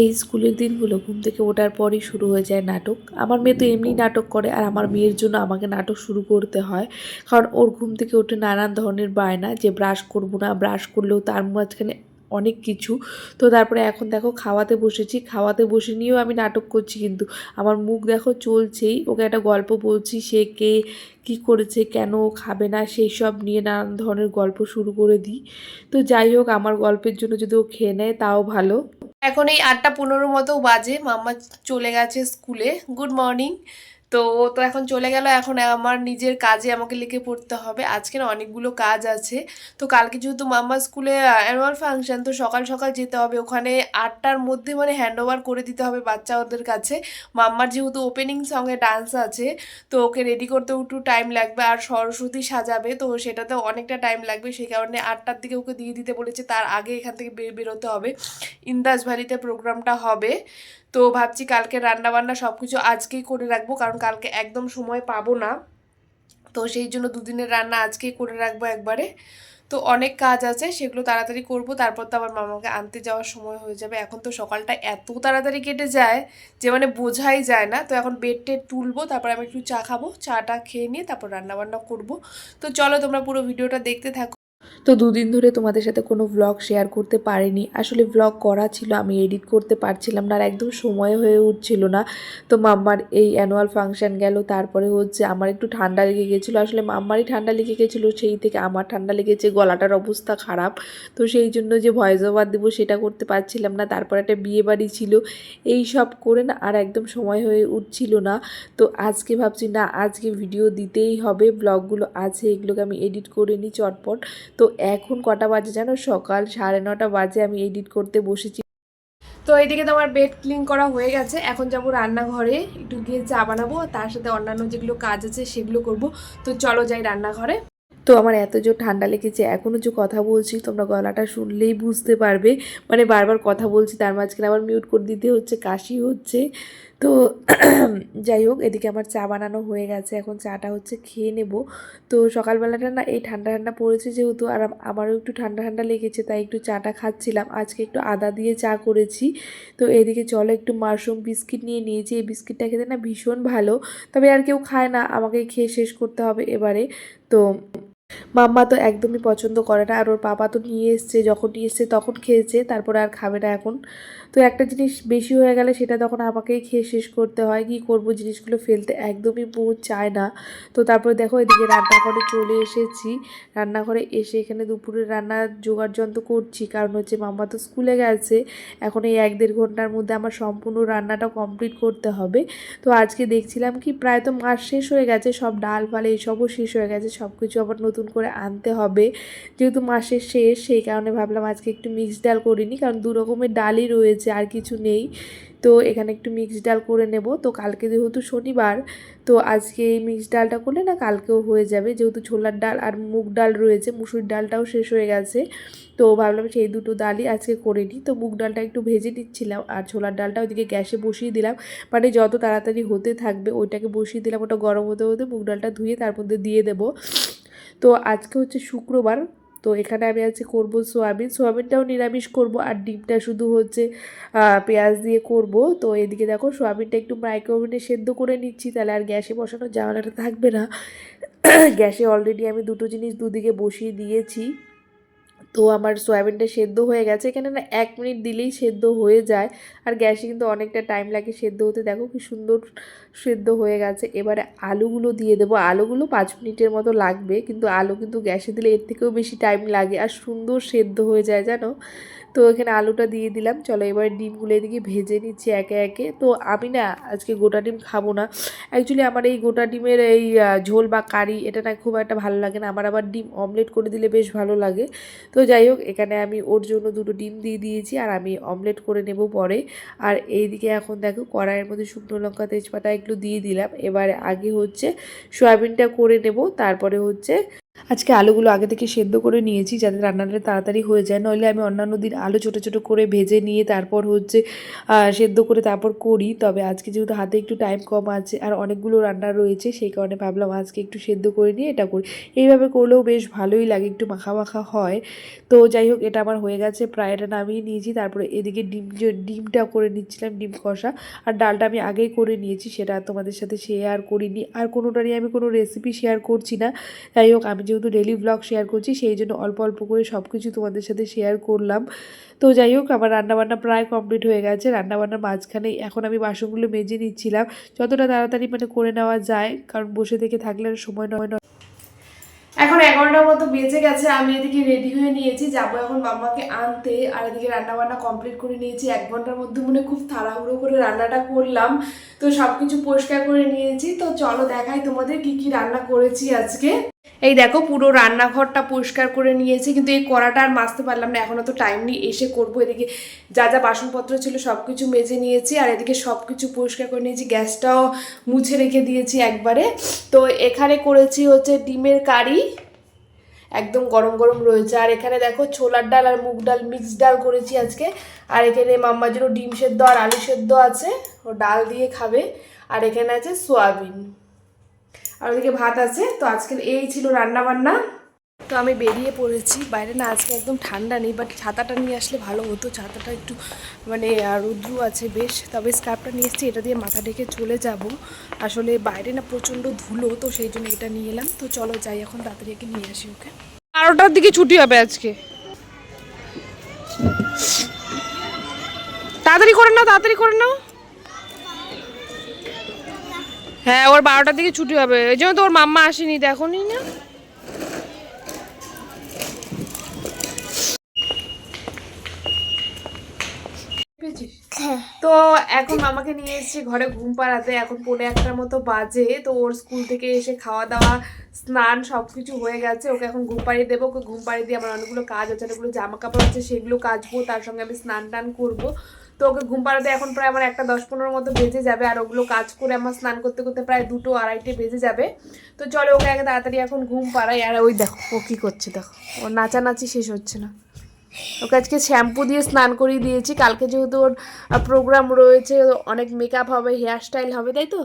এই স্কুলের দিনগুলো ঘুম থেকে ওঠার পরই শুরু হয়ে যায় নাটক। আমার মেয়ে তো এমনি নাটক করে আর আমার মেয়ের জন্য আমাকে নাটক শুরু করতে হয়। কারণ ওর ঘুম থেকে ওঠে নানান ধরনের বায়না, যে ব্রাশ করব না ব্রাশ করলেও তার মাঝখানে অনেক কিছু। তো তারপরে এখন দেখো খাওয়াতে বসেছি। খাওয়াতে বসে নিয়েও আমি নাটক করছি কিন্তু। আমার মুখ দেখো চলছেই। ওকে একটা গল্প বলছি সে কে, কী করেছে, কেন খাবে না, সেই সব নিয়ে নানান ধরনের গল্প শুরু করে দিই। তো যাই হোক, আমার গল্পের জন্য যদি ও খেয়ে নেয় তাও ভালো। এখন এই আটটা পনেরো মতো বাজে। মাম্মা চলে গেছে স্কুলে। Good morning. তো ও তো এখন চলে গেল, এখন আমার নিজের কাজে আমাকে লিখে পড়তে হবে। আজকে না অনেকগুলো কাজ আছে। তো কালকে যেহেতু মাম্মা স্কুলে অ্যানুয়াল ফাংশন তো সকাল সকাল যেতে হবে। ওখানে আটটার মধ্যে মানে হ্যান্ড ওভার করে দিতে হবে বাচ্চা ওদের কাছে। মাম্মার যেহেতু ওপেনিং সঙ্গে ডান্স আছে, তো ওকে রেডি করতে একটু টাইম লাগবে আর সরস্বতী সাজাবে, তো সেটাতে অনেকটা টাইম লাগবে। সেই কারণে আটটার দিকে ওকে দিয়ে দিতে বলেছে। তার আগে এখান থেকে বেরোতে হবে। ইন্দাস ভ্যালিতে প্রোগ্রামটা হবে। তো ভাবছি কালকে রান্না বান্না সব কিছু আজকেই করে রাখব, কারণ কালকে একদম সময় পাবো না। তো সেই জন্য দুদিনের রান্না আজকেই করে রাখব একবারে। তো অনেক কাজ আছে, সেগুলো তাড়াতাড়ি করব, তারপর তো আমার মামাকে আনতে যাওয়ার সময় হয়ে যাবে। এখন তো সকালটা এত তাড়াতাড়ি কেটে যায় যে মানে বোঝাই যায় না। তো এখন বেড টেড তুলবো, তারপর আমি একটু চা খাব চাটা খেয়ে নিয়ে তারপর রান্না বান্না করব। তো চলো তোমরা পুরো ভিডিওটা দেখতে থাকো। তো দুদিন ধরে তোমাদের সাথে কোনো ভ্লগ শেয়ার করতে পারিনি। আসলে ভ্লগ করা ছিল, আমি এডিট করতে পারছিলাম না আর একদম সময় হয়ে উঠছিল না। তো মাম্মার এই অ্যানুয়াল ফাংশন গেল, তারপরে হচ্ছে আমার একটু ঠান্ডা লেগে গেছিল। আসলে মাম্মারই ঠান্ডা লেগে গেছিল, সেই থেকে আমার ঠান্ডা লেগেছে, গলাটার অবস্থা খারাপ। তো সেই জন্য যে ভয়েস ওভার দেবো সেটা করতে পারছিলাম না, তারপর একটা বিয়ে বাড়ি ছিল। এই সব করে না আর একদম সময় হয়ে উঠছিল না। তো আজকে ভাবছি, না আজকে ভিডিও দিতেই হবে ব্লগগুলো আছে, এগুলোকে আমি এডিট করে নিই চটপট। তো এখন কটা বাজে জানো? সকাল সাড়ে নটা বাজে আমি এডিট করতে বসেছি। তো এইদিকে তো আমার বেড ক্লিন করা হয়ে গেছে। এখন যাব রান্নাঘরে, একটু গিয়ে চা বানাবো। তার সাথে অন্যান্য যেগুলো কাজ আছে সেগুলো করব। তো চলো যাই রান্নাঘরে। তো আমার এত জোর ঠান্ডা লেগেছে এখনও যে কথা বলছি, তোমরা গলাটা শুনলেই বুঝতে পারবে। মানে বারবার কথা বলছি, তার মাঝখানে আবার মিউট করে দিতে হচ্ছে, কাশি হচ্ছে। তো যাই হোক এদিকে আমার চা বানানো হয়ে গেছে। এখন চাটা হচ্ছে খেয়ে নেব। তো সকালবেলাটা না এই ঠান্ডা ঠান্ডা পড়েছে যেহেতু, আর আমারও একটু ঠান্ডা ঠান্ডা লেগেছে, তাই একটু চাটা খাচ্ছিলাম। আজকে একটু আদা দিয়ে চা করেছি। তো এদিকে চলো একটু মাশরুম বিস্কিট নিয়ে নিয়েছি। এই বিস্কিটটা খেতে না ভীষণ ভালো। তবে আর কেউ খায় না, আমাকে খেয়ে শেষ করতে হবে এবারে। তো মাম্মা তো একদমই পছন্দ করে না, আর ওর পাপা তো নিয়ে এসছে, যখন নিয়ে এসছে তখন খেয়েছে, তারপরে আর খাবে না এখন। তো একটা জিনিস বেশি হয়ে গেলে সেটা তখন আমাকেই খেয়ে শেষ করতে হয়, কি করব জিনিসগুলো ফেলতে একদমই মন চায় না। তো তারপরে দেখো এদিকে রান্নাঘরে চলে এসেছি, রান্নাঘরে এসে এখানে দুপুরে রান্না জোগাড় যন্ত্র করছি, কারণ হচ্ছে মাম্মা তো স্কুলে গেছে, এখন এই এক দেড় ঘণ্টার মধ্যে আমার সম্পূর্ণ রান্নাটা কমপ্লিট করতে হবে। তো আজকে দেখছিলাম কি প্রায় তো মাস শেষ হয়ে গেছে, সব ডাল ফাল এইসবও শেষ হয়ে গেছে সব কিছু আবার নতুন করে আনতে হবে। যেহেতু মাসের শেষ, সেই কারণে ভাবলাম আজকে একটু মিক্সড ডাল করিনি কারণ দু রকমের ডালই রয়েছে, আর কিছু নেই। তো এখানে একটু মিক্সড ডাল করে নেব। তো কালকে যেহেতু শনিবার, তো আজকে এই মিক্সড ডালটা করলে না কালকেও হয়ে যাবে। যেহেতু ছোলার ডাল আর মুগ ডাল রয়েছে, মুসুর ডালটাও শেষ হয়ে গেছে। তো ভাবলাম সেই দুটো ডালই আজকে করে নিই। তো মুগ ডালটা একটু ভেজে নিচ্ছিলাম, আর ছোলার ডালটা ওইদিকে গ্যাসে বসিয়ে দিলাম। মানে যত তাড়াতাড়ি হতে থাকবে, ওইটাকে বসিয়ে দিলাম, ওটা গরম হতে হতে মুগ ডালটা ধুয়ে তার মধ্যে দিয়ে দেবো। তো আজকে হচ্ছে শুক্রবার, তো এখানে আমি আজকে করব সোয়াবিন। সোয়াবিনটাও নিরামিষ করব আর ডিমটা শুধু হচ্ছে পেঁয়াজ দিয়ে করব। তো এদিকে দেখো সোয়াবিনটা একটু মাইক্রোওভেনে সেদ্ধ করে নিচ্ছি, তাহলে আর গ্যাসে বসানোর জ্বালাটা থাকবে না। গ্যাসে অলরেডি আমি দুটো জিনিস দুদিকে বসিয়ে দিয়েছি। তো আমার সয়াবিনটা সেদ্ধ হয়ে গেছে। এখানে না এক মিনিট দিলেই সেদ্ধ হয়ে যায়। আর গ্যাসে কিন্তু অনেকটা টাইম লাগে সেদ্ধ হতে। দেখো কি সুন্দর সেদ্ধ হয়ে গেছে। এবারে আলুগুলো দিয়ে দেবো। আলুগুলো পাঁচ মিনিটের মতো লাগবে। কিন্তু আলু কিন্তু গ্যাসে দিলে এর থেকেও বেশি টাইম লাগে। আর সুন্দর সেদ্ধ হয়ে যায়, জানো? তো এখানে আলুটা দিয়ে দিলাম। চলো এবার ডিমগুলো এদিকে ভেজে নিচ্ছি একে একে। তো আমি না আজকে গোটা ডিম খাব না। অ্যাকচুয়ালি আমার এই গোটা ডিমের এই ঝোল বা কারি এটা না খুব একটা ভালো লাগে না। আমার আবার ডিম অমলেট করে দিলে বেশ ভালো লাগে। তো যাই হোক, এখানে আমি ওর জন্য দুটো ডিম দিয়ে দিয়েছি আর আমি অমলেট করে নেব পরে। আর এইদিকে এখন দেখো কড়াইয়ের মধ্যে শুকনো লঙ্কা, তেজপাতা এগুলো দিয়ে দিলাম। এবারে আগে হচ্ছে সয়াবিনটা করে নেব, তারপরে হচ্ছে আজকে আলুগুলো আগে থেকে সেদ্ধ করে নিয়েছি যাতে রান্নাটা তাড়াতাড়ি হয়ে যায়। নইলে আমি অন্যান্য দিন আলু ছোটো ছোটো করে ভেজে নিয়ে তারপর হচ্ছে সেদ্ধ করে তারপর করি। তবে আজকে যেহেতু হাতে একটু টাইম কম আছে আর অনেকগুলো রান্না রয়েছে, সেই কারণে ভাবলাম আজকে একটু সেদ্ধ করে নিয়ে এটা করি। এইভাবে করলেও বেশ ভালোই লাগে, একটু মাখা মাখা হয়। তো যাই হোক, এটা আমার হয়ে গেছে, প্রায় এটা নামিয়ে নিয়েছি। তারপরে এদিকে ডিম ডিমটা করে নিচ্ছিলাম, ডিম কষা। আর ডালটা আমি আগেই করে নিয়েছি, সেটা তোমাদের সাথে শেয়ার করিনি। আর কোনোটারই আমি কোনো রেসিপি শেয়ার করছি না। যাই হোক, আমি যেহেতু ডেলি ব্লগ শেয়ার করছি, সেই জন্য অল্প অল্প করে সব কিছু তোমাদের সাথে শেয়ার করলাম। তো যাই হোক, আমার রান্নাবান্না প্রায় কমপ্লিট হয়ে গেছে। রান্নাবান্নার মাঝখানে এখন আমি বাসনগুলো মেজে নিচ্ছিলাম। যতটা তাড়াতাড়ি মানে করে নেওয়া যায়, কারণ বসে থেকে থাকলে আর সময় নয়। নয় এখন এগারোটার মতো বেজে গেছে, আমি এদিকে রেডি হয়ে নিয়েছি। যাব এখন বাবাকে আনতে, আর এদিকে রান্নাবান্না কমপ্লিট করে নিয়েছি। এক ঘণ্টার মধ্যে মনে খুব তাড়াহুড়ো করে রান্নাটা করলাম। তো সব কিছু পরিষ্কার করে নিয়েছি। তো চলো দেখাই তোমাদের কি কি রান্না করেছি আজকে। এই দেখো পুরো রান্নাঘরটা পরিষ্কার করে নিয়েছি, কিন্তু এই কড়াটা আর মাজতে পারলাম না, এখনও তো টাইম নেই, এসে করব। এদিকে যা যা বাসনপত্র ছিল সব কিছু মেজে নিয়েছি, আর এদিকে সব কিছু পরিষ্কার করে নিয়েছি, গ্যাসটাও মুছে রেখে দিয়েছি একবারে। তো এখানে করেছি হচ্ছে ডিমের কারি, একদম গরম গরম রয়েছে। আর এখানে দেখো ছোলার ডাল আর মুগ ডাল, মিক্স ডাল করেছি আজকে। আর এখানে মাম্মার জন্য ডিম সেদ্ধ আর আলু সেদ্ধ আছে, ও ডাল দিয়ে খাবে। আর এখানে আছে সোয়াবিন। আর ওদিকে ভাত আছে, তো আজকের এই ছিল রান্না বান্না তো আমি বেরিয়ে পড়েছি, বাইরে না আজকে একদম ঠান্ডা নেই বাট ছাতাটা নিয়ে আসলে ভালো হতো, ছাতাটা একটু মানে রৌদ্র আছে বেশ, তবে স্কার্ফটা নিয়ে এসেছি, এটা দিয়ে মাথা ঢেকে চলে যাব। আসলে বাইরে না প্রচণ্ড ধুলো, তো সেই জন্য এটা নিয়ে এলাম। তো চলো যাই, এখন তাড়াতাড়ি একে নিয়ে আসি ওকে। বারোটার দিকে ছুটি হবে আজকে। তাড়াতাড়ি করে নাও, তাড়াতাড়ি করে নাও। হ্যাঁ ওর বারোটার দিকে ছুটি হবে। ওই জন্য তো ওর মাম্মা আসেনি দেখো নি? না তো এখন মামাকে নিয়ে এসেছি ঘরে ঘুম পাড়াতে। এখন পৌনে একটার মতো বাজে, তো ওর স্কুল থেকে এসে খাওয়া দাওয়া স্নান সব কিছু হয়ে গেছে। ওকে এখন ঘুম পাড়িয়ে দেবো। ওকে ঘুম পাড়িয়ে দিয়ে আমার অনেকগুলো কাজ আছে, অনেকগুলো জামা কাপড় আছে, সেগুলো কাচবো, তার সঙ্গে আমি স্নান টান করব। তো ওকে ঘুম পাড়াতে এখন প্রায় আমার একটা দশ পনেরো মতো বেজে যাবে, আর ওগুলো কাজ করে আমার স্নান করতে করতে প্রায় দুটো আড়াইটে বেজে যাবে। তো চলো ওকে আগে তাড়াতাড়ি এখন ঘুম পাড়াই। আর ওই দেখো, ও কী করছে, দেখো। ওর নাচানাচি শেষ হচ্ছে না। ওকে আজকে শ্যাম্পু দিয়ে স্নান করিয়ে দিয়েছি। কালকে যেহেতু ওর প্রোগ্রাম রয়েছে অনেক মেকআপ হবে হেয়ার স্টাইল হবে তাই তো?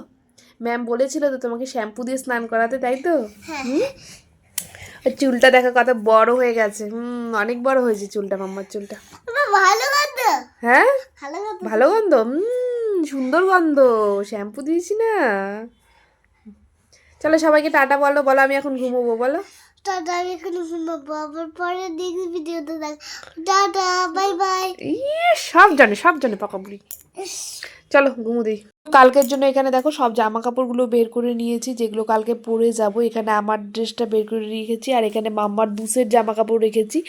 ম্যাম বলেছিল তো তোমাকে শ্যাম্পু দিয়ে স্নান করাতে তাই তো? হুম? চুলটা দেখা কত বড় হয়ে গেছে। হুম অনেক বড় হয়েছে চুলটা মাম্মার চুলটা। ভালো গন্ধ? হ্যাঁ? ভালো গন্ধ? হুম সুন্দর গন্ধ। শ্যাম্পু দিয়েছি না। চলো সবাইকে টাটা বলো বলো আমি এখন ঘুমোবো বলো। টাটা আমি এখানে শুনব আবার পরে দেখি ভিডিওতে দেখ টাটা বাই বাই ইয়ে সব জানে সব জানে পাকা বুড়ি। চলো, ঘুমো দিই কালকের জন্য এখানে দেখো সব জামা কাপড়গুলো বের করে নিয়েছি, যেগুলো কালকে পরে যাব। এখানে আমার ড্রেসটা বের করে রেখেছি, আর এখানে মাম্মার দুসের জামা কাপড় রেখেছি।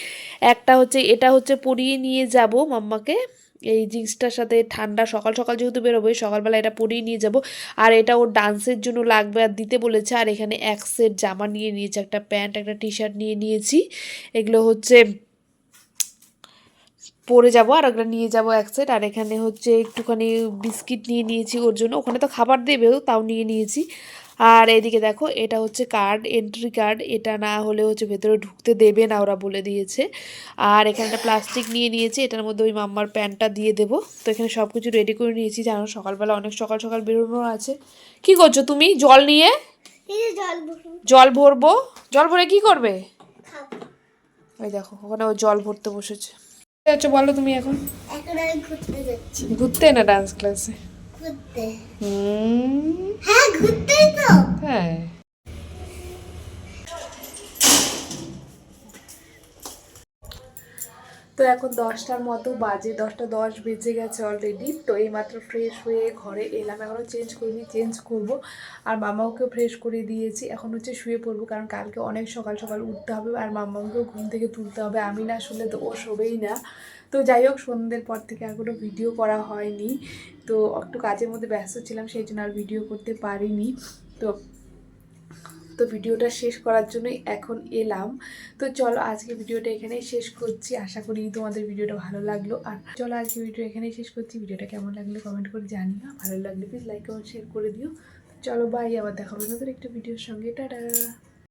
একটা হচ্ছে, এটা হচ্ছে পরিয়ে নিয়ে যাব মাম্মাকে। এই জিন্সটার সাথে ঠান্ডা সকাল সকাল যেহেতু বেরোবে সকালবেলা এটা পরিয়ে নিয়ে যাব। আর এটা ওর ডান্সের জন্য লাগবে আর দিতে বলেছে। আর এখানে এক সেট জামা নিয়ে নিয়েছে, একটা প্যান্ট একটা টি শার্ট নিয়ে নিয়েছি। এগুলো হচ্ছে পরে যাব আর ওগুলো নিয়ে যাব এক সেট আর এখানে হচ্ছে একটুখানি বিস্কিট নিয়ে নিয়েছি ওর জন্য। ওখানে তো খাবার দেবেও, তাও নিয়ে নিয়েছি। আর এদিকে দেখো এটা হচ্ছে কার্ড এন্ট্রি কার্ড এটা না হলে হচ্ছে ভেতরে ঢুকতে দেবে না ওরা বলে দিয়েছে। আর এখানে একটা প্লাস্টিক নিয়ে নিয়েছি এটার মধ্যে ওই মাম্মার প্যান্টটা দিয়ে দেবো। তো এখানে সব কিছু রেডি করে নিয়েছি জানো সকালবেলা অনেক সকাল সকাল বেরোনো আছে। কি করছ তুমি? জল নিয়ে? জল ভরবো। জল ভরে কি করবে? ওই দেখো ওখানে ও জল ভরতে বসেছে। আচ্ছা বলো তুমি এখন? ঘুরতে না ডান্স ক্লাসে ঘুরতে। হুম। হ্যাঁ ঘুরতেই তো। হ্যাঁ। তো এখন দশটার মতো বাজে, দশটা দশ বেজে গেছে অলরেডি তো এইমাত্র ফ্রেশ হয়ে ঘরে এলাম, এখনও চেঞ্জ করিনি চেঞ্জ করব। আর মামাকেও ফ্রেশ করে দিয়েছি, এখন হচ্ছে শুয়ে পড়ব, কারণ কালকে অনেক সকাল সকাল উঠতে হবে, আর মামাকেও ঘুম থেকে তুলতে হবে, আমি না শুনলে তো ও শোবেই না। তো যাই হোক, সন্ধ্যের পর থেকে আর কোনো ভিডিও করা হয়নি, তো একটু কাজের মধ্যে ব্যস্ত ছিলাম, সেই জন্য আর ভিডিও করতে পারিনি, তো তো ভিডিওটা শেষ করার জন্যই এখন এলাম। তো চলো আজকে ভিডিওটা এখানেই শেষ করছি। আশা করি তোমাদের ভিডিওটা ভালো লাগল। আর চলো আজকে ভিডিও এখানেই শেষ করছি। ভিডিওটা কেমন লাগল কমেন্ট করে জানিও। ভালো লাগলে প্লিজ লাইক কমেন্ট শেয়ার করে দিও। চলো বাই আবার দেখা হবে নতুন একটা ভিডিওর সঙ্গে। টাটা!